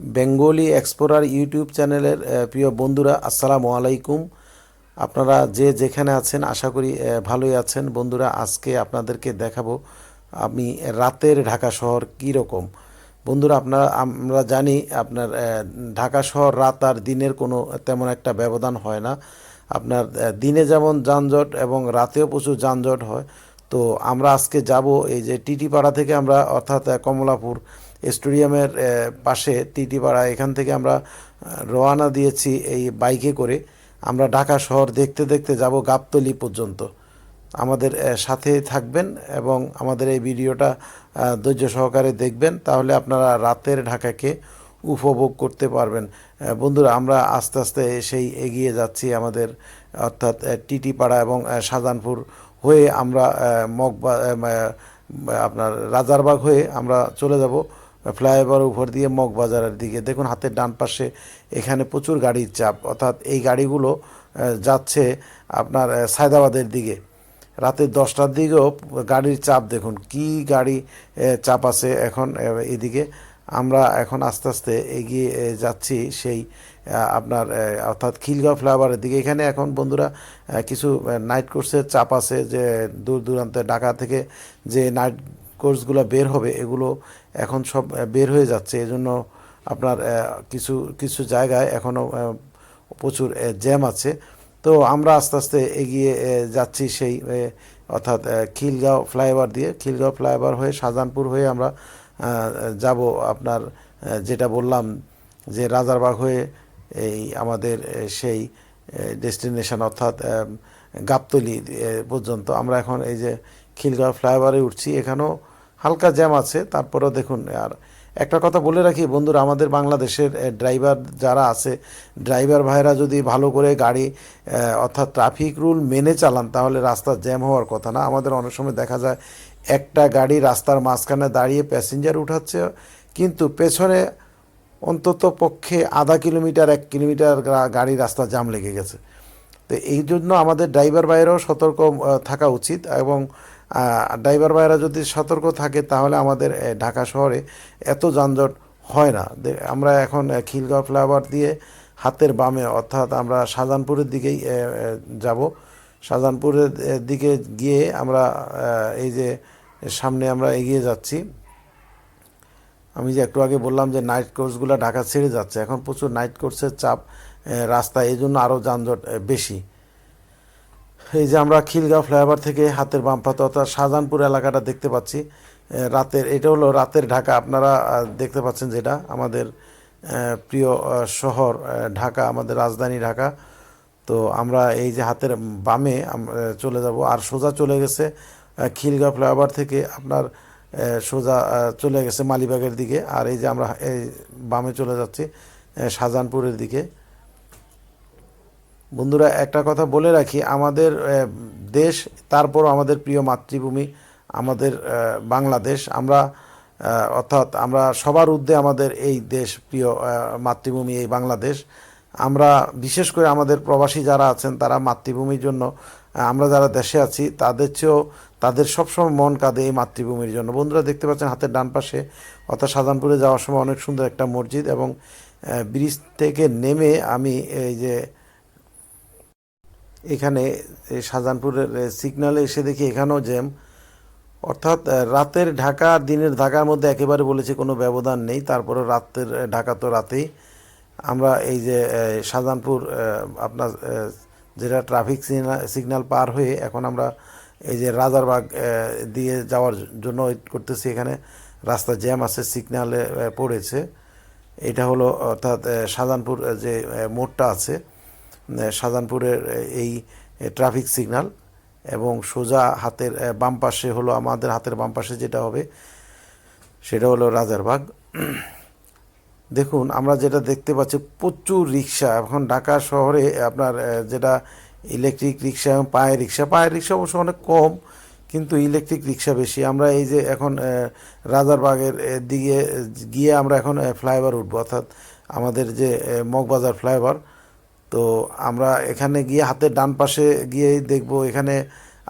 Bengali explorer YouTube চ্যানেলের প্রিয় বন্ধুরা, আসসালামু আলাইকুম। আপনারা যে যেখানে আছেন, আশা করি ভালোই আছেন। বন্ধুরা, আজকে আপনাদেরকে দেখাবো আমি রাতের ঢাকা শহর কী রকম। বন্ধুরা, আপনারা, আমরা জানি আপনার ঢাকা শহর রাত আর দিনের কোনো তেমন একটা ব্যবধান হয় না। আপনার দিনে যেমন যানজট এবং রাতেও প্রচুর যানজট হয়। তো আমরা আজকে যাব এই যে টিটিপাড়া থেকে আমরা, অর্থাৎ কমলাপুর স্টেডিয়ামের পাশে টিটিপাড়া এখান থেকে আমরা রওনা দিয়েছি এই বাইকে করে। আমরা ঢাকা শহর দেখতে দেখতে যাব গাবতলি পর্যন্ত। আমাদের সাথে থাকবেন এবং আমাদের এই ভিডিওটা ধৈর্য সহকারে দেখবেন। তাহলে আপনারা রাতের ঢাকাকে উপভোগ করতে পারবেন। বন্ধুরা, আমরা আস্তে আস্তে সেই এগিয়ে যাচ্ছি আমাদের, অর্থাৎ টিটিপাড়া এবং শাহজাহানপুর হয়ে আমরা মগবা আপনার রাজারবাগ হয়ে আমরা চলে যাব। ফ্লাইওভার উপর দিয়ে মগবাজারের দিকে। দেখুন, হাতের ডান পাশে এখানে প্রচুর গাড়ির চাপ। অর্থাৎ এই গাড়িগুলো যাচ্ছে আপনার সায়দাবাদের দিকে। রাতে দশটার দিকেও গাড়ির চাপ, দেখুন কি গাড়ি চাপ আছে এখন এদিকে। আমরা এখন আস্তে আস্তে এগিয়ে যাচ্ছি সেই আপনার অর্থাৎ খিলগাঁও ফ্লাইওভারের দিকে। এখানে এখন বন্ধুরা কিছু নাইট কোর্সের চাপ আছে যে দূর দূরান্তে, ঢাকা থেকে যে নাইট কোর্সগুলো বের হবে, এগুলো এখন সব বের হয়ে যাচ্ছে। এজন্য আপনার কিছু কিছু জায়গায় এখনও প্রচুর জ্যাম আছে। তো আমরা আস্তে আস্তে এগিয়ে যাচ্ছি সেই অর্থাৎ খিলগাঁও ফ্লাইওভার দিয়ে। খিলগাঁও ফ্লাইওভার হয়ে শাহজাহানপুর হয়ে আমরা যাব আপনার যেটা বললাম যে রাজারবাগ হয়ে এই আমাদের সেই ডেস্টিনেশন অর্থাৎ গাবতলি পর্যন্ত। আমরা এখন এই যে খিলগাঁও ফ্লাইওভারে উঠছি, এখানেও হালকা জ্যাম আছে, তারপরেও দেখুন, আর একটা কথা বলে রাখি, বন্ধুরা, আমাদের বাংলাদেশের ড্রাইভার যারা আছে, ড্রাইভার ভাইরা যদি ভালো করে গাড়ি অর্থাৎ ট্রাফিক রুল মেনে চালান, তাহলে রাস্তা জ্যাম হওয়ার কথা না। আমাদের অনেক সময় দেখা যায়, একটা গাড়ি রাস্তার মাঝখানে দাঁড়িয়ে প্যাসেঞ্জার উঠাচ্ছে, কিন্তু পেছনে অন্তত পক্ষে আধা কিলোমিটার, এক কিলোমিটার গাড়ি রাস্তা জাম লেগে গেছে। তো এই জন্য আমাদের ড্রাইভার ভাইয়েরাও সতর্ক থাকা উচিত এবং ড্রাইভার ভাইরা যদি সতর্ক থাকে তাহলে আমাদের ঢাকা শহরে এত যানজট হয় না। আমরা এখন খিলগাঁও ফ্লাইওভার দিয়ে হাতের বামে অর্থাৎ আমরা শাহজাহানপুরের দিকেই যাব। শাহজাহানপুরের দিকে গিয়ে আমরা এই যে সামনে আমরা এগিয়ে যাচ্ছি। আমি যে একটু আগে বললাম যে নাইট কোর্সগুলো ঢাকা ছেড়ে যাচ্ছে। এখন প্রচুর নাইট কোর্সের চাপ আহ, রাস্তায় এই জন্য আরও যানজট বেশি। এই যে আমরা খিলগাঁও ফ্লাইওভার থেকে হাতের বাম পাতে অর্থাৎ শাহজাহানপুর এলাকাটা দেখতে পাচ্ছি। রাতের, এটা হলো রাতের ঢাকা। আপনারা দেখতে পাচ্ছেন যেটা আমাদের প্রিয় শহর ঢাকা, আমাদের রাজধানী ঢাকা। তো আমরা এই যে হাতের বামে চলে যাব আর সোজা চলে গেছে খিলগাঁও ফ্লাইওভার থেকে আপনার সোজা চলে গেছে মালিবাগের দিকে। আর এই যে আমরা, এই বামে চলে যাচ্ছি শাহজাহানপুরের দিকে। বন্ধুরা, একটা কথা বলে রাখি, আমাদের দেশ, তারপর আমাদের প্রিয় মাতৃভূমি, আমাদের বাংলাদেশ। আমরা অর্থাৎ আমরা সবার ঊর্ধ্বে আমাদের এই দেশ, প্রিয় মাতৃভূমি, এই বাংলাদেশ। আমরা, বিশেষ করে আমাদের প্রবাসী যারা আছেন, তারা মাতৃভূমির জন্য আমরা যারা দেশে আছি, তাদের চেয়েও, তাদের সবসময় মন কাঁদে এই মাতৃভূমির জন্য। বন্ধুরা, দেখতে পাচ্ছেন হাতের ডান পাশে, অর্থাৎ শাহজাহানপুরে যাওয়ার সময় অনেক সুন্দর একটা মসজিদ এবং ব্রিজ থেকে নেমে আমি এই যে এখানে শাহজাহানপুরের সিগনালে এসে দেখি এখানেও জ্যাম। অর্থাৎ রাতের ঢাকা আর দিনের ঢাকার মধ্যে একেবারে বলেছি কোনো ব্যবধান নেই। তারপরে রাতের ঢাকা তো রাতেই। আমরা এই যে শাহজাহানপুর আপনার যেটা ট্রাফিক সিগনাল পার হয়ে এখন আমরা এই যে রাজারবাগ দিয়ে যাওয়ার জন্য ওয়েট করতেছি। এখানে রাস্তা জ্যাম আছে, সিগনালে পড়েছে। এটা হলো, অর্থাৎ শাহজাহানপুর যে মোড়টা আছে শাহজাহানপুরের এই ট্রাফিক সিগন্যাল এবং সোজা হাতের বাম পাশে হলো আমাদের হাতের বাম পাশে যেটা হবে, সেটা হলো রাজারবাগ। দেখুন, আমরা যেটা দেখতে পাচ্ছি, প্রচুর রিক্সা। এখন ঢাকা শহরে আপনার যেটা ইলেকট্রিক রিক্সা এবং পায়ের রিক্সা পায়ের রিক্সা অবশ্য অনেক কম, কিন্তু ইলেকট্রিক রিক্সা বেশি। আমরা এই যে এখন রাজারবাগের দিকে গিয়ে আমরা এখন ফ্লাইওভার উঠবো। অর্থাৎ আমাদের যে মগবাজার ফ্লাইওভার তো আমরা এখানে গিয়ে হাতের ডান পাশে গিয়ে দেখব, এখানে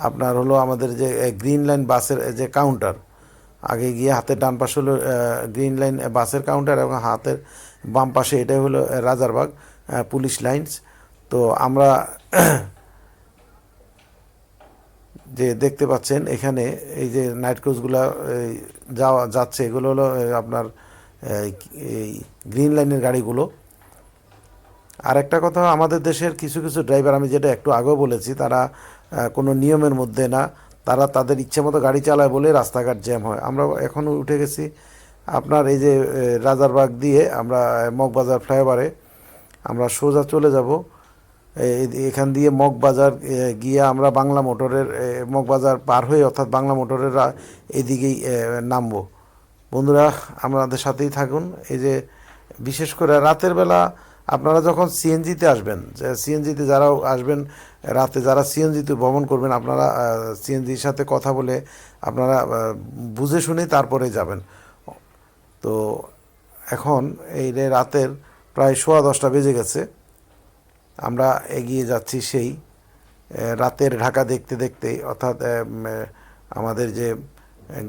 আপনার হলো আমাদের যে গ্রিন লাইন বাসের যে কাউন্টার আগে গিয়ে হাতের ডান পাশে হলো গ্রিন লাইন বাসের কাউন্টার এবং হাতের বাম পাশে এটাই হলো রাজারবাগ পুলিশ লাইন্স তো আমরা যে দেখতে পাচ্ছেন, এখানে এই যে নাইট ক্রুজগুলো যাওয়া, যাচ্ছে, এগুলো হলো আপনার এই গ্রিন লাইনের গাড়িগুলো। আর একটা কথা, আমাদের দেশের কিছু কিছু ড্রাইভার আমি যেটা একটু আগেও বলেছি, তারা কোনো নিয়মের মধ্যে না, তারা তাদের ইচ্ছে মতো গাড়ি চালায় বলে রাস্তাঘাট জ্যাম হয়। আমরা এখনও উঠে গেছি, আপনার এই যে রাজারবাগ দিয়ে আমরা মগবাজার ফ্লাইওভারে, আমরা সোজা চলে যাব। এখান দিয়ে মগবাজার গিয়ে আমরা বাংলা মোটরের মগবাজার পার হয়ে অর্থাৎ বাংলা মোটরের এদিকেই নামবো। বন্ধুরা, আমাদের সাথেই থাকুন। এই যে, বিশেষ করে রাতের বেলা আপনারা যখন সিএনজিতে আসবেন সিএনজিতে যারাও আসবেন, রাতে যারা সিএনজিতে ভ্রমণ করবেন, আপনারা সিএনজির সাথে কথা বলে আপনারা বুঝে শুনে তারপরে যাবেন। তো এখন এই রাতের প্রায় সোয়া দশটা বেজে গেছে, আমরা এগিয়ে যাচ্ছি সেই রাতের ঢাকা দেখতে দেখতে, অর্থাৎ আমাদের যে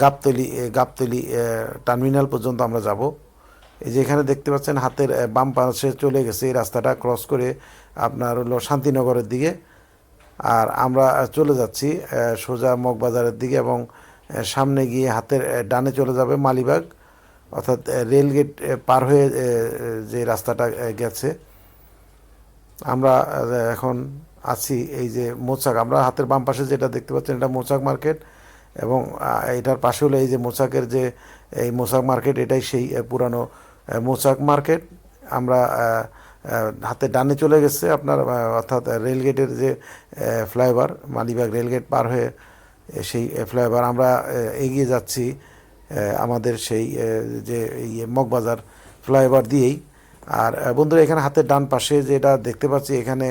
গাবতলি গাবতলি টার্মিনাল পর্যন্ত আমরা যাব। এই যে এখানে দেখতে পাচ্ছেন হাতের বাম পাশে চলে গেছে এই রাস্তাটা ক্রস করে আপনার হলো শান্তিনগরের দিকে। আর আমরা চলে যাচ্ছি সোজা মগবাজারের দিকে এবং সামনে গিয়ে হাতের ডানে চলে যাবে মালিবাগ। অর্থাৎ রেলগেট পার হয়ে যে রাস্তাটা গেছে। আমরা এখন আছি এই যে মোচাক। আমরা হাতের বাম পাশে যেটা দেখতে পাচ্ছেন, এটা মোচাক মার্কেট এবং এটার পাশে হলো এই যে মোচাকের যে, এই মোচাক মার্কেট, এটাই সেই পুরানো মোচাক মার্কেট, আমরা হাতে ডানে চলে গেছে আপনার অর্থাৎ রেলগেটের যে ফ্লাইওভার মালিবাগ রেলগেট পার হয়ে সেই ফ্লাইওভার আমরা এগিয়ে যাচ্ছি আমাদের সেই যে ইয়ে মগবাজার ফ্লাইওভার দিয়েই। আর বন্ধুরা, এখানে হাতের ডান পাশে যেটা দেখতে পাচ্ছি, এখানে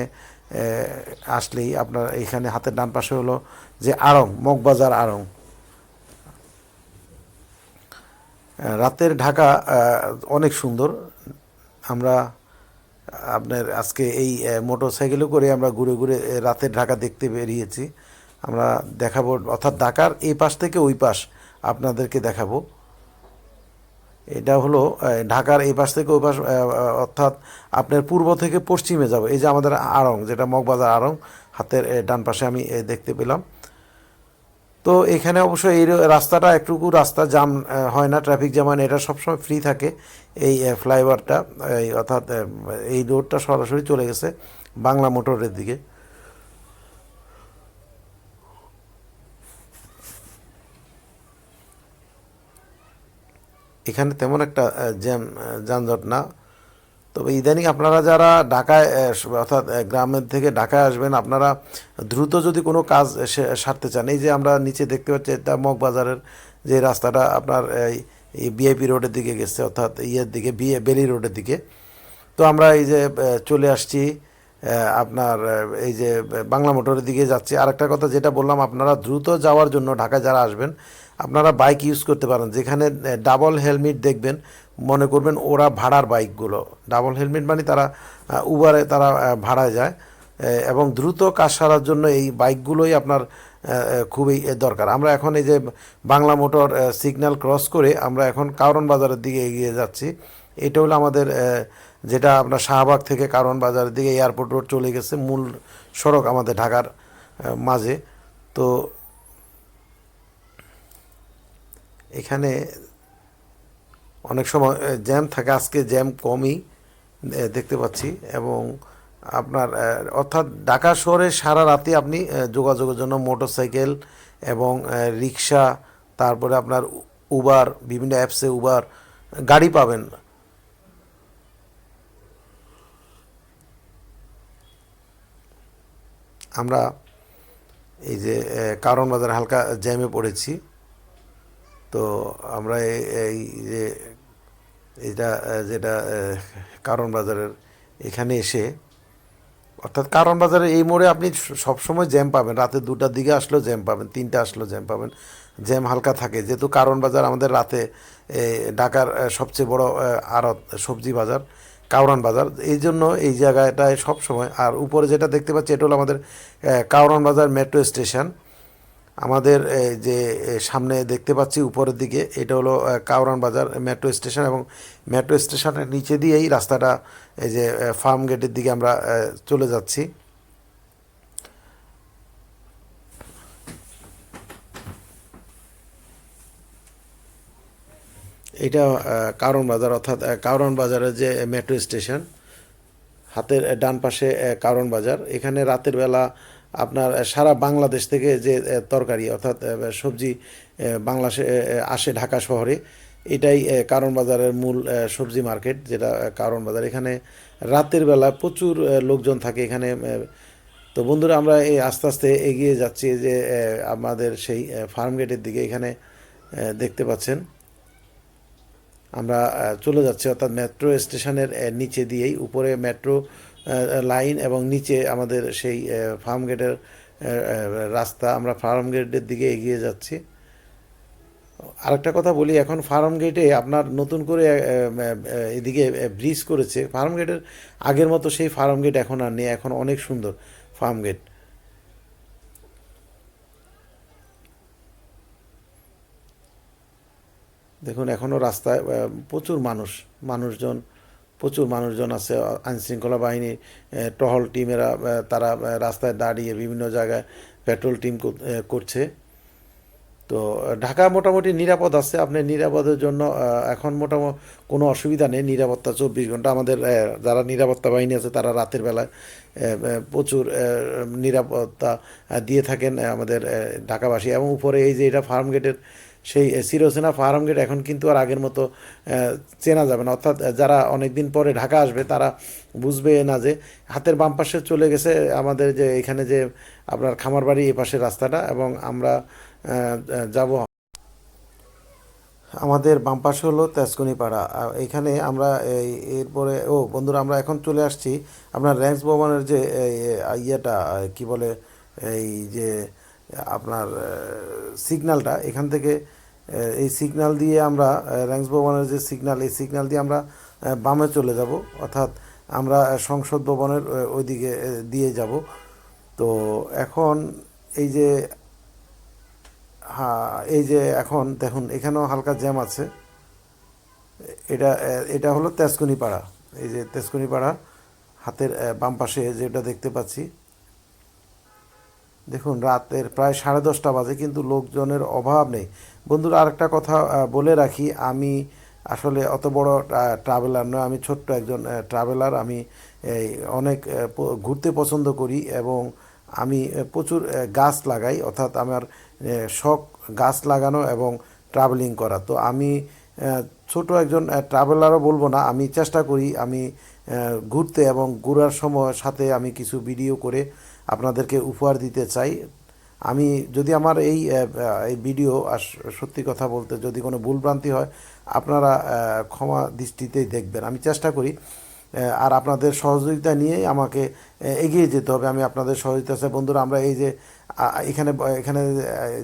আসলেই আপনার, এখানে হাতের ডান পাশে হলো যে আড়ং, মগবাজার আড়ং। রাতের ঢাকা অনেক সুন্দর। আমরা আপনার আজকে এই মোটর সাইকেলে করে আমরা ঘুরে ঘুরে রাতের ঢাকা দেখতে বেরিয়েছি। আমরা দেখাবো, অর্থাৎ ঢাকার এই পাশ থেকে ওই পাশ আপনাদেরকে দেখাবো। এটা হলো ঢাকার এই পাশ থেকে ওই পাশ অর্থাৎ আপনার পূর্ব থেকে পশ্চিমে যাব। এই যে আমাদের আড়ং, যেটা মগবাজার আড়ং, হাতের ডান পাশে আমি দেখতে পেলাম। তো এখানে অবশ্য এই রাস্তাটা একটুকু রাস্তা জাম হয় না ট্রাফিক জ্যাম হয় না, এটা সবসময় ফ্রি থাকে। এই ফ্লাইওভারটা এই, অর্থাৎ এই রোডটা সরাসরি চলে গেছে বাংলা মোটরের দিকে। এখানে তেমন একটা জ্যাম যানজট না। তবে ইদানিং আপনারা যারা ঢাকায় অর্থাৎ গ্রামের থেকে ঢাকায় আসবেন, আপনারা দ্রুত যদি কোনো কাজ সারতে চান, এই যে আমরা নিচে দেখতে পাচ্ছি এটা মগবাজারের যে রাস্তাটা আপনার এই বিআইপি রোডের দিকে গেছে, অর্থাৎ ইয়ের দিকে বিএ বেলি রোডের দিকে। তো আমরা এই যে চলে আসছি আপনার এই যে বাংলা মোটরের দিকে যাচ্ছি। আরেকটা কথা যেটা বললাম, আপনারা দ্রুত যাওয়ার জন্য ঢাকায় যারা আসবেন আপনারা বাইক ইউজ করতে পারেন। যেখানে ডাবল হেলমেট দেখবেন, মনে করবেন ওরা ভাড়ার বাইকগুলো ডাবল হেলমেট মানে তারা উবারে তারা ভাড়ায় যায়। এবং দ্রুত কাজ সারার জন্য এই বাইকগুলোই আপনার খুবই দরকার। আমরা এখন এই যে বাংলা মোটর সিগন্যাল ক্রস করে আমরা এখন কারণ বাজারের দিকে এগিয়ে যাচ্ছি। এটা হলো আমাদের যেটা আপনার শাহবাগ থেকে কারণ বাজারের দিকে এয়ারপোর্ট রোড চলে গেছে, মূল সড়ক আমাদের ঢাকার মাঝে। তো এখানে অনেক সময় জ্যাম থাকে, আজকে জ্যাম কমই দেখতে পাচ্ছি। এবং আপনার অর্থাৎ ঢাকা শহরে সারা রাতে আপনি যোগাযোগের জন্য মোটরসাইকেল এবং রিক্সা, তারপরে আপনার উবার, বিভিন্ন অ্যাপসে উবার, গাড়ি পাবেন। আমরা এই যে কারণ বাজার হালকা জ্যামে পড়েছি। তো আমরা এই- যে, এটা, যেটা কারণ বাজারের এখানে এসে, অর্থাৎ কারণ বাজারে এই মোড়ে আপনি সবসময় জ্যাম পাবেন। রাতে দুটার দিকে আসলেও জ্যাম পাবেন, তিনটা আসলেও জ্যাম পাবেন। জ্যাম হালকা থাকে। যেহেতু কারণ বাজার আমাদের রাতে ঢাকার সবচেয়ে বড় আড়ত, সবজি বাজার কাউরান বাজার। এই জন্য এই জায়গাটায় সব সময় আর উপরে যেটা দেখতে পাচ্ছি, এটা হলো আমাদের কাউরান বাজার মেট্রো স্টেশন। আমাদের যে সামনে দেখতে পাচ্ছি উপরের দিকে, এটা হলো কাউরান বাজার মেট্রো স্টেশন এবং মেট্রো স্টেশনের নিচে দিয়েই রাস্তাটা, এই যে ফার্ম গেটের দিকে আমরা চলে যাচ্ছি। এটা কারণ বাজার অর্থাৎ কারণ বাজারের যে মেট্রো স্টেশন, হাতের ডান পাশে কারণ বাজার। এখানে রাতের বেলা আপনার সারা বাংলাদেশ থেকে যে তরকারি অর্থাৎ সবজি বাংলাদেশে আসে ঢাকা শহরে, এটাই কারণ বাজারের মূল সবজি মার্কেট, যেটা কারণ বাজার এখানে রাতের বেলা প্রচুর লোকজন থাকে এখানে তো বন্ধুরা, আমরা এই আস্তে আস্তে এগিয়ে যাচ্ছি যে আমাদের সেই ফার্ম গেটের দিকে এখানে দেখতে পাচ্ছেন। আমরা চলে যাচ্ছি অর্থাৎ মেট্রো স্টেশনের নিচে দিয়েই, উপরে মেট্রো লাইন এবং নিচে আমাদের সেই ফার্ম গেটের রাস্তা। আমরা ফার্ম গেটের দিকে এগিয়ে যাচ্ছি। আরেকটা কথা বলি, এখন ফার্ম গেটে আপনার নতুন করে এদিকে ব্রিজ করেছে। ফার্ম গেটের আগের মতো সেই ফার্ম গেট এখন আর নেই, এখন অনেক সুন্দর ফার্ম গেট। দেখুন এখনও রাস্তায় প্রচুর মানুষ, মানুষজন প্রচুর মানুষজন আছে আইনশৃঙ্খলা বাহিনী আহ, টহল টিমেরা তারা রাস্তায় দাঁড়িয়ে বিভিন্ন জায়গায় পেট্রোল টিম করছে। তো ঢাকা মোটামুটি নিরাপদ আছে। আপনি নিরাপদের জন্য এখন মোটামুটি কোনো অসুবিধা নেই। নিরাপত্তা চব্বিশ ঘণ্টা। আমাদের যারা নিরাপত্তা বাহিনী আছে তারা রাতের বেলায় প্রচুর নিরাপত্তা দিয়ে থাকেন আমাদের ঢাকাবাসী। এবং উপরে এই যে এটা ফার্ম গেটের সেই চিরচেনা ফার্ম গেট এখন কিন্তু আর আগের মতো চেনা যাবে না। অর্থাৎ যারা অনেক দিন পরে ঢাকা আসবে, তারা বুঝবে না যে হাতের বাম পাশে চলে গেছে আমাদের যে এখানে যে আপনার খামারবাড়ি এই পাশের রাস্তাটা এবং আমরা যাব। আমাদের বাম পাশে হলো তেজকুনিপাড়া। এখানে আমরা এই, এরপরে, ও বন্ধুরা, আমরা এখন চলে আসছি আপনার র্যাঙ্কস ভবনের যে ইয়েটা, কি বলে, এই যে আপনার সিগন্যালটা, এখান থেকে এই সিগনাল দিয়ে আমরা র্যাংস ভবনের যে সিগনাল এই সিগনাল দিয়ে আমরা বামে চলে যাব। অর্থাৎ আমরা সংসদ ভবনের ওইদিকে দিয়ে যাব। তো এখন এই যে হ্যাঁ এই যে এখন দেখুন, এখানেও হালকা জ্যাম আছে। এটা এটা হলো তেজকুনি পাড়া এই যে তেজকুনি পাড়া হাতের বাম পাশে যেটা দেখতে পাচ্ছি। দেখুন, রাতের প্রায় সাড়ে দশটা বাজে, কিন্তু লোকজনের অভাব নেই। বন্ধুরা, আরেকটা কথা বলে রাখি, আমি আসলে অত বড় ট্রাভেলার নয়, আমি ছোট্ট একজন ট্রাভেলার আমি অনেক ঘুরতে পছন্দ করি এবং আমি প্রচুর গাছ লাগাই, অর্থাৎ আমার শখ গাছ লাগানো এবং ট্রাভেলিং করা। তো আমি ছোট একজন ট্রাভেলারও বলব না, আমি চেষ্টা করি, আমি ঘুরতে এবং ঘোরার সময় সাথে আমি কিছু ভিডিও করে আপনাদেরকে উপহার দিতে চাই। আমি যদি আমার এই এই ভিডিও আর সত্যি কথা বলতে যদি কোনো ভুলভ্রান্তি হয়, আপনারা ক্ষমা দৃষ্টিতেই দেখবেন। আমি চেষ্টা করি আর আপনাদের সহযোগিতা নিয়েই আমাকে এগিয়ে যেতে হবে। আমি আপনাদের সহযোগিতা চাই। বন্ধুরা, আমরা এই যে এখানে এখানে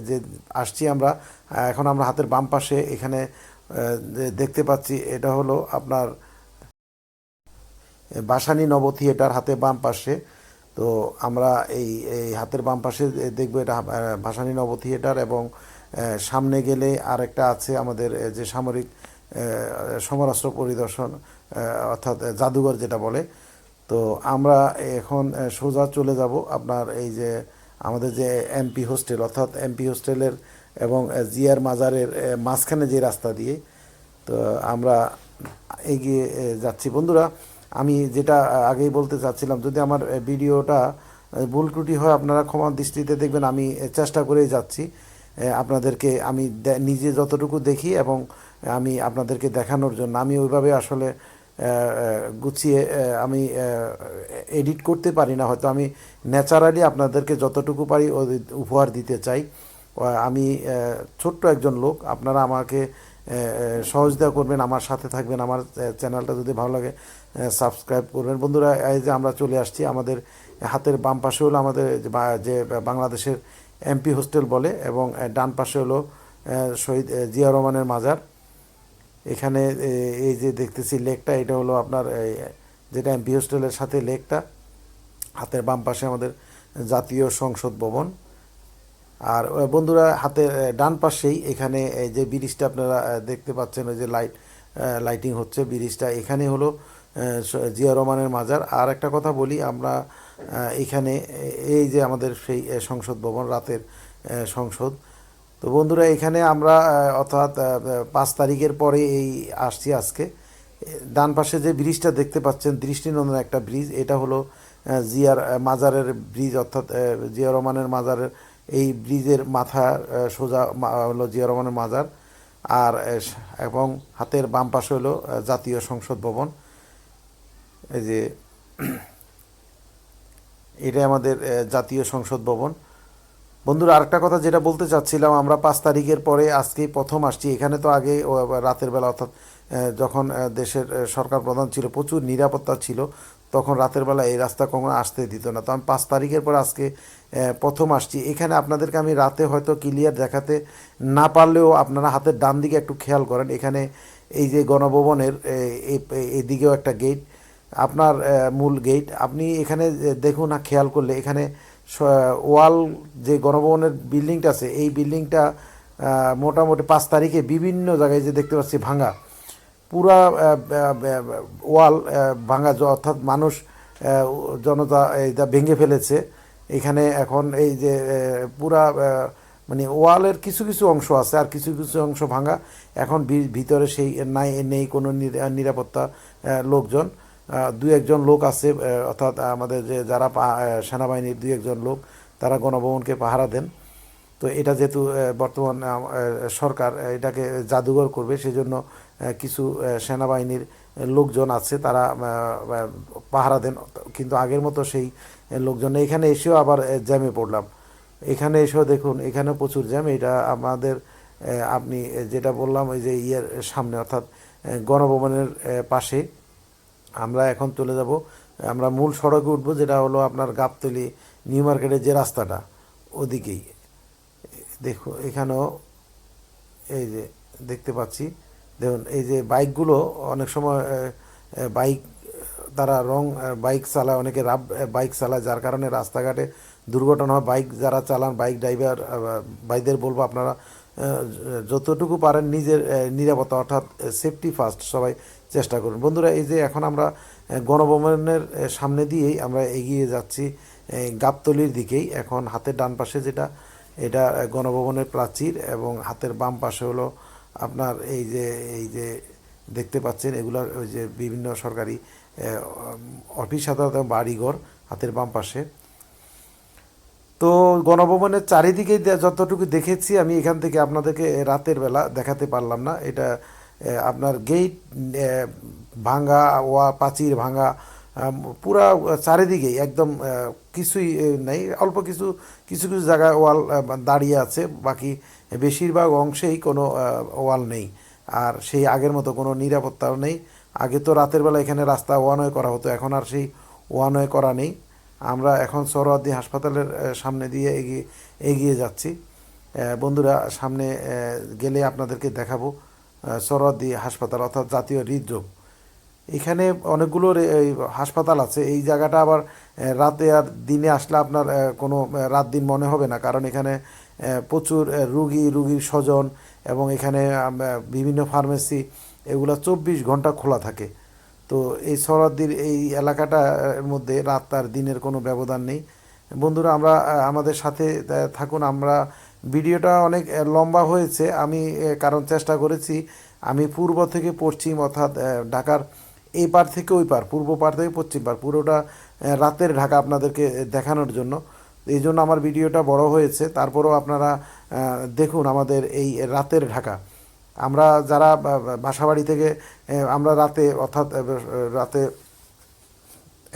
যে আসছি আমরা এখন আমরা হাতের বাম পাশে এখানে দেখতে পাচ্ছি, এটা হলো আপনার বাসানি নব থিয়েটার হাতে বাম পাশে। তো আমরা এই এই হাতের বাম পাশে দেখব এটা ভাসানী নব থিয়েটার এবং সামনে গেলে আরেকটা আছে আমাদের যে সামরিক সমরাস্ত্র পরিদর্শন অর্থাৎ জাদুঘর যেটা বলে। তো আমরা এখন সোজা চলে যাব আপনার এই যে আমাদের যে এমপি হোস্টেল, অর্থাৎ এমপি হোস্টেলের এবং জিয়ার মাজারের মাঝখানে যে রাস্তা দিয়ে। তো আমরা এগিয়ে যাচ্ছি। বন্ধুরা আমি যেটা আগেই বলতে চাচ্ছিলাম, যদি আমার ভিডিওটা ভুল ত্রুটি হয়, আপনারা ক্ষমা দৃষ্টিতে দেখবেন, আমি চেষ্টা করেই যাচ্ছি। আপনাদেরকে আমি নিজে যতটুকু দেখি এবং আমি আপনাদেরকে দেখানোর জন্য। আমি ওইভাবে আসলে গুছিয়ে আমি এডিট করতে পারি না। হয়তো আমি ন্যাচারালি আপনাদেরকে যতটুকু পারি উপহার দিতে চাই। আমি ছোট্ট একজন লোক। আপনারা আমাকে সহযোগিতা করবেন, আমার সাথে থাকবেন, আমার চ্যানেলটা যদি ভালো লাগে সাবস্ক্রাইব করবেন। বন্ধুরা, এই যে আমরা চলে আসছি, আমাদের হাতের বাম পাশে হলো আমাদের যে বাংলাদেশের এমপি হোস্টেল বলে, এবং ডান পাশে হলো শহীদ জিয়া রহমানের মাজার। এখানে এই যে দেখতেছি লেকটা, এটা হলো আপনার যেটা এমপি হোস্টেলের সাথে লেকটা, হাতের বাম পাশে আমাদের জাতীয় সংসদ ভবন। আর বন্ধুরা, হাতে ডান পাশেই এখানে যে ব্রিজটা আপনারা দেখতে পাচ্ছেন, ওই যে লাইট লাইটিং হচ্ছে ব্রিজটা। এখানে হলো জিয়া রহমানের মাজার। আর একটা কথা বলি, আমরা এখানে এই যে আমাদের সেই সংসদ ভবন, রাতের সংসদ। তো বন্ধুরা, এখানে আমরা অর্থাৎ পাঁচ তারিখের পরে এই আসছি আজকে। ডান পাশে যে ব্রিজটা দেখতে পাচ্ছেন, দৃষ্টিনন্দন একটা ব্রিজ। এটা হলো জিয়ার মাজারের ব্রিজ, অর্থাৎ জিয়া রহমানের মাজারের এই ব্রিজের মাথা সোজা হলো জিয়া রহমানের মাজার। আর এবং হাতের বাম পাশে হলো জাতীয় সংসদ ভবন। এই যে, এটাই আমাদের জাতীয় সংসদ ভবন। বন্ধুরা, আরেকটা কথা যেটা বলতে চাচ্ছিলাম, আমরা পাঁচ তারিখের পরে আজকে প্রথম আসছি। এখানে তো আগে রাতের বেলা, অর্থাৎ যখন দেশের সরকার প্রধান ছিল, প্রচুর নিরাপত্তা ছিল। তখন রাতের বেলা এই রাস্তা কখনো আসতে দিত না। তো আমি পাঁচ তারিখের পর আজকে প্রথম আসছি। এখানে আপনাদেরকে আমি রাতে হয়তো ক্লিয়ার দেখাতে না পারলেও আপনারা হাতের ডান দিকে একটু খেয়াল করেন। এখানে এই যে গণভবনের এ, এই- এইদিকেও একটা গেট আপনার মূল গেট। আপনি এখানে দেখুন না খেয়াল করলে এখানে ওয়াল যে গণভবনের বিল্ডিংটা আছে এই বিল্ডিংটা মোটামুটি পাঁচ তারিখে বিভিন্ন জায়গায় যে দেখতে পাচ্ছি ভাঙা। পুরা ওয়াল ভাঙা অর্থাৎ মানুষ জনতা এটা ভেঙে ফেলেছে। এখানে এখন এই যে পুরা মানে ওয়ালের কিছু কিছু অংশ আছে আর কিছু কিছু অংশ ভাঙা। এখন ভিতরে সেই নাই, নেই কোনো নিরা- নিরাপত্তা লোকজন। দু একজন লোক আছে অর্থাৎ আমাদের যে যারা সেনাবাহিনীর দু একজন লোক, তারা গণভবনকে পাহারা দেন। তো এটা যেহেতু বর্তমান সরকার এটাকে জাদুঘর করবে, সেজন্য কিছু সেনাবাহিনীর লোকজন আছে, তারা পাহারা দেন, কিন্তু আগের মতো সেই লোকজন এখানে এসেও আবার জ্যামে পড়লাম। এখানে এসেও দেখুন, এখানে প্রচুর জ্যাম। এটা আমাদের আপনি যেটা বললাম, ওই যে ইয়ের সামনে, অর্থাৎ গণভবনের পাশে। আমরা এখন চলে যাব, আমরা মূল সড়কে উঠবো, যেটা হলো আপনার গাবতলি, নিউ মার্কেটের যে রাস্তাটা, ওদিকেই। দেখো এখানেও এই যে দেখতে পাচ্ছি দেখুন, এই যে বাইকগুলো অনেক সময় বাইক তারা রং বাইক চালায়, অনেকে রাব বাইক চালায়, যার কারণে রাস্তাঘাটে দুর্ঘটনা হয়। বাইক যারা চালান, বাইক ড্রাইভার বাইকদের বলব আপনারা যতটুকু পারেন নিজের নিরাপত্তা, অর্থাৎ সেফটি ফার্স্ট সবাই চেষ্টা করুন। বন্ধুরা, এই যে এখন আমরা গণভবনের সামনে দিয়েই আমরা এগিয়ে যাচ্ছি গাবতলির দিকেই। এখন হাতের ডান পাশে যেটা, এটা গণভবনের প্রাচীর এবং হাতের বাম পাশে হলো আপনার এই যে এই যে দেখতে পাচ্ছেন, এগুলার ওই যে বিভিন্ন সরকারি অফিস সাধারণত বাড়িঘর হাতের বাম পাশে। তো গণভবনের চারিদিকে যতটুকু দেখেছি আমি এখান থেকে আপনাদেরকে রাতের বেলা দেখাতে পারলাম না। এটা আপনার গেট ভাঙা, ওয়া প্রাচীর ভাঙা পুরা চারিদিকেই একদম কিছুই নেই। অল্প কিছু কিছু কিছু জায়গায় ওয়াল দাঁড়িয়ে আছে। বাকি বেশিরভাগ অংশেই কোনো ওয়াল নেই। আর সেই আগের মতো কোনো নিরাপত্তাও নেই। আগে তো রাতের বেলা এখানে রাস্তা ওয়ান ওয়ে করা হতো এখন আর সেই ওয়ান ওয়ে করা নেই। আমরা এখন সরোয়ার্দী হাসপাতালের সামনে দিয়ে এগিয়ে এগিয়ে যাচ্ছি। বন্ধুরা সামনে গেলে আপনাদেরকে দেখাবো আহ, সরোয়ার্দী হাসপাতাল অর্থাৎ জাতীয় হৃদরোগ। এখানে অনেকগুলো হাসপাতাল আছে। এই জায়গাটা আবার রাতে আর দিনে আসলে আপনার কোনো রাত দিন মনে হবে না। কারণ এখানে প্রচুর রুগী, রুগীর স্বজন এবং এখানে বিভিন্ন ফার্মেসি, এগুলো চব্বিশ ঘণ্টা খোলা থাকে। তো এই সরাদ্দির এই এলাকাটার মধ্যে রাত আর দিনের কোনো ব্যবধান নেই। বন্ধুরা, আমরা আমাদের সাথে থাকুন, আমরা ভিডিওটা অনেক লম্বা হয়েছে। আমি কারণ চেষ্টা করেছি। আমি পূর্ব থেকে পশ্চিম অর্থাৎ ঢাকার এই পার থেকে ওই পার, পূর্ব পার থেকে পশ্চিম পার, পুরোটা রাতের ঢাকা আপনাদেরকে দেখানোর জন্য। এই জন্য আমার ভিডিওটা বড় হয়েছে। তারপরেও আপনারা দেখুন আমাদের এই রাতের ঢাকা। আমরা যারা বাসাবাড়ি থেকে আমরা রাতে অর্থাৎ রাতে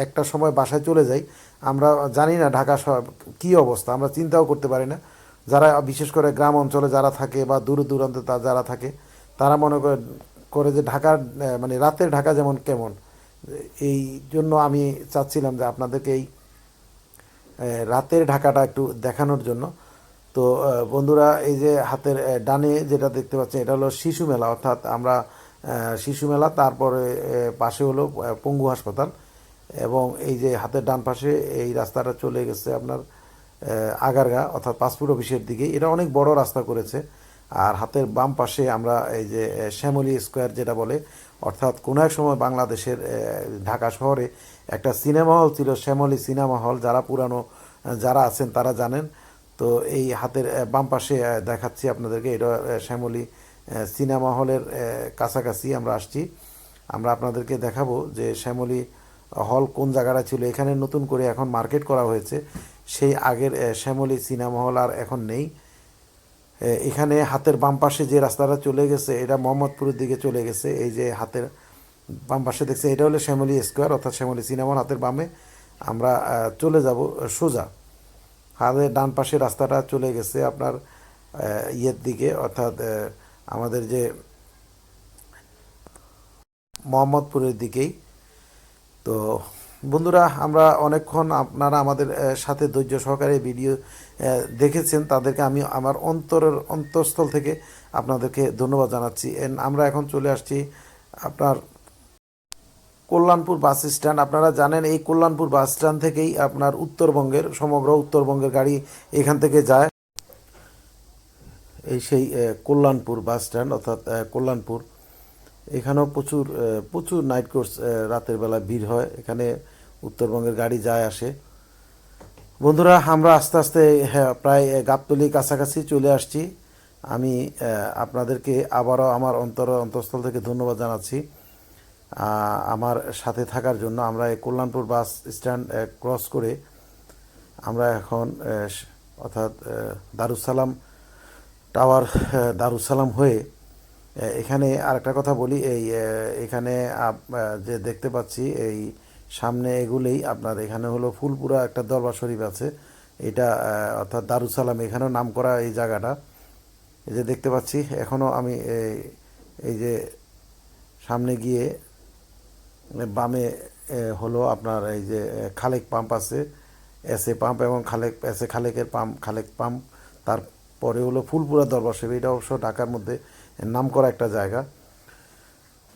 একটা সময় বাসায় চলে যাই, আমরা জানি না ঢাকা কী অবস্থা, আমরা চিন্তাও করতে পারি না। যারা, বিশেষ করে গ্রাম অঞ্চলে যারা থাকে বা দূর দূরান্তে যারা থাকে, তারা মনে করে করে যে ঢাকার মানে রাতের ঢাকা যেমন কেমন। এই জন্য আমি চাচ্ছিলাম যে আপনাদেরকে এই রাতের ঢাকাটা একটু দেখানোর জন্য। তো বন্ধুরা, এই যে হাতের ডানে যেটা দেখতে পাচ্ছেন, এটা হলো শিশু মেলা। অর্থাৎ আমরা শিশু মেলা, তারপরে পাশে হলো পঙ্গু হাসপাতাল এবং এই যে হাতের ডান পাশে এই রাস্তাটা চলে গেছে আপনার আগারগা, অর্থাৎ পাসপোর্ট অফিসের দিকে। এটা অনেক বড় রাস্তা করেছে। আর হাতের বাম পাশে আমরা এই যে শ্যামলী স্কোয়ার যেটা বলে অর্থাৎ কোনো এক সময় বাংলাদেশের ঢাকা শহরে একটা সিনেমা হল ছিল, শ্যামলী সিনেমা হল, যারা পুরানো যারা আছেন তারা জানেন। তো এই হাতের বাম পাশে দেখাচ্ছি আপনাদেরকে, এটা শ্যামলী সিনেমা হলের কাছাকাছি আমরা আসছি। আমরা আপনাদেরকে দেখাবো যে শ্যামলী হল কোন জায়গাটা ছিল। এখানে নতুন করে এখন মার্কেট করা হয়েছে। সেই আগের শ্যামলী সিনেমা হল আর এখন নেই। এখানে হাতের বাম পাশে যে রাস্তাটা চলে গেছে, এটা মোহাম্মদপুরের দিকে চলে গেছে। এই যে হাতের বাম পাশে দেখছে, এটা হলো শ্যামলি স্কোয়ার, অর্থাৎ শ্যামলি সিনেমার হাতের বামে আমরা চলে যাব সোজা। হাতের ডান পাশে রাস্তাটা চলে গেছে আপনার ইয়ের দিকে, অর্থাৎ আমাদের যে মোহাম্মদপুরের দিকেই। তো বন্ধুরা, আমরা অনেকক্ষণ আপনারা আমাদের সাথে ধৈর্য সহকারে ভিডিও দেখেছেন। তাদেরকে আমি আমার অন্তরের অন্তঃস্থল থেকে আপনাদেরকে ধন্যবাদ জানাচ্ছি। এন- আমরা এখন চলে আসছি আপনার কল্যাণপুর বাস স্ট্যান্ড। আপনারা জানেন, এই কল্যাণপুর বাস স্ট্যান্ড থেকেই আপনার উত্তরবঙ্গের, সমগ্র উত্তরবঙ্গের গাড়ি এখান থেকে যায়। এই সেই কল্যাণপুর বাস স্ট্যান্ড, অর্থাৎ কল্যাণপুর এখানেও প্রচুর প্রচুর নাইট কোর্স রাতের বেলা ভিড় হয়। এখানে উত্তরবঙ্গের গাড়ি যায় আসে। বন্ধুরা আমরা আস্তে আস্তে হ্যাঁ, প্রায় আহ, গাবতলি কাছাকাছি চলে আসছি। আমি আপনাদেরকে আবারও আমার অন্তর অন্তঃস্থল থেকে ধন্যবাদ জানাচ্ছি। আমার সাথে থাকার জন্য আমরা এই কল্যাণপুর বাস স্ট্যান্ড ক্রস করে আমরা এখন অর্থাৎ দারুসালাম টাওয়ার দারুসালাম হয়ে এখানে আরেকটা কথা বলি, এই এখানে যে দেখতে পাচ্ছি, এই সামনে এগুলেই আপনার এখানে হলো ফুলপুরা একটা দরবার শরীফ আছে। এটা অর্থাৎ দারুসালাম, এখানেও নাম করা এই জায়গাটা। এই যে দেখতে পাচ্ছি এখনও আমি এই- যে সামনে গিয়ে বামে হলো আপনার এই যে খালেক পাম্প আছে এসএ পাম্প এবং খালেক এসএ খালেকের পাম্প, খালেক পাম্প। তারপরে হলো ফুলপুরা দরবার শরীফ, এটা অবশ্য ঢাকার মধ্যে নাম করা একটা জায়গা।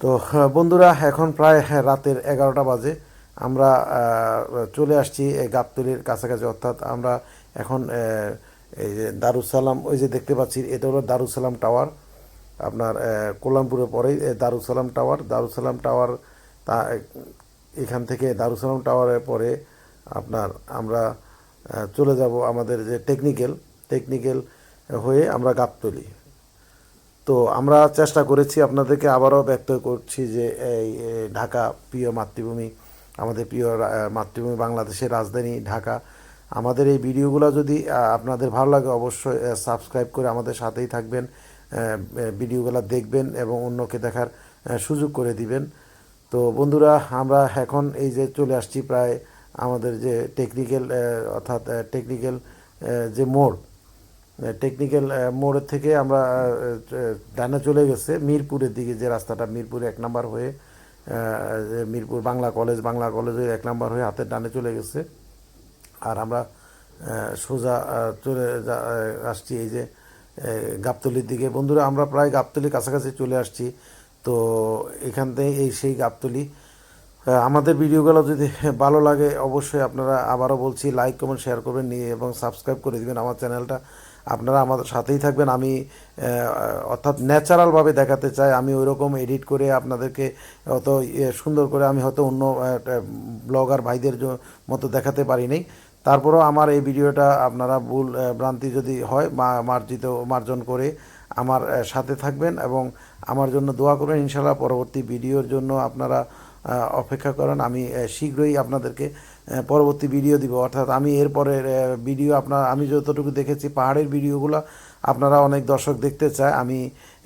তো আহ, বন্ধুরা এখন প্রায় হ্যাঁ, রাতের এগারোটা বাজে। আমরা চলে আসছি এই গাবতলির কাছাকাছি অর্থাৎ আমরা এখন এই যে দারুসালাম ওই যে দেখতে পাচ্ছি এটা হলো দারুসালাম টাওয়ার। আপনার আহ, কল্যাণপুরে পরেই দারুসালাম টাওয়ার। দারুসালাম টাওয়ার তা এখান থেকে দারুসালাম টাওয়ারের পরে আপনার আমরা চলে যাব আমাদের যে টেকনিক্যাল টেকনিক্যাল হয়ে আমরা গাবতলি। তো আমরা চেষ্টা করেছি, আপনাদেরকে আবারও ব্যক্ত করছি যে এই ঢাকা প্রিয় মাতৃভূমি, আমাদের প্রিয় মাতৃভূমি বাংলাদেশের রাজধানী ঢাকা। আমাদের এই ভিডিওগুলো যদি আপনাদের ভালো লাগে অবশ্যই সাবস্ক্রাইব করে আমাদের সাথেই থাকবেন ভিডিওগুলো দেখবেন এবং অন্যকে দেখার সুযোগ করে দিবেন। তো বন্ধুরা, আমরা এখন এই যে চলে আসছি প্রায় আমাদের যে টেকনিক্যাল অর্থাৎ টেকনিক্যাল যে মোড় টেকনিক্যাল মোড়ের থেকে আমরা ডানে চলে গেছে, মিরপুরের দিকে যে রাস্তাটা, মিরপুর এক নাম্বার হয়ে মিরপুর বাংলা কলেজ বাংলা কলেজের এক নাম্বার হয়ে হাতের ডানে চলে গেছে। আর আমরা সোজা চলে আসছি এই যে গাবতলির দিকে। বন্ধুরা, আমরা প্রায় গাবতলির কাছাকাছি চলে আসছি। তো এখান থেকে এই সেই গাবতলি আমাদের ভিডিওগুলো যদি ভালো লাগে, অবশ্যই আপনারা আবারও বলছি লাইক কমেন্ট শেয়ার করবেন, নিয়ে এবং সাবস্ক্রাইব করে দিবেন আমার চ্যানেলটা আপনারা আমাদের সাথেই থাকবেন। আমি অর্থাৎ ন্যাচারালভাবে দেখাতে চাই। আমি ওইরকম এডিট করে আপনাদেরকে অত সুন্দর করে আমি হয়তো অন্য ব্লগার ভাইদের মতো দেখাতে পারি নাই। তারপরেও আমার এই ভিডিওটা আপনারা ভুল ভ্রান্তি যদি হয় মার্জিত, মার্জন করে আমার সাথে থাকবেন এবং আমার জন্য দোয়া করবেন। ইনশাল্লাহ পরবর্তী ভিডিওর জন্য আপনারা অপেক্ষা করেন। আমি শীঘ্রই আপনাদেরকে পরবর্তী ভিডিও দিব। অর্থাৎ আমি এরপরের আহ, ভিডিও আপনার আমি যতটুকু দেখেছি পাহাড়ের ভিডিওগুলো আপনারা অনেক দর্শক দেখতে চায়। আমি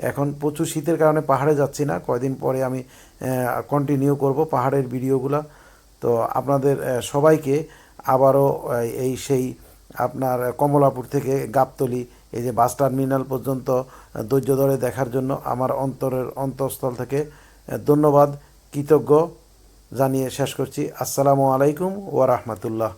এখন প্রচুর শীতের কারণে পাহাড়ে যাচ্ছি না। কয়দিন পরে আমি কন্টিনিউ করব পাহাড়ের ভিডিওগুলো তো আপনাদের সবাইকে আবারও এই সেই আপনার কমলাপুর থেকে গাবতলি এই যে বাস টার্মিনাল পর্যন্ত ধৈর্য ধরে দেখার জন্য আমার অন্তরের অন্তঃস্থল থেকে ধন্যবাদ কৃতজ্ঞ। জানিয়ে শেষ করছি। আসসালামু আলাইকুম ওয়া রাহমাতুল্লাহ।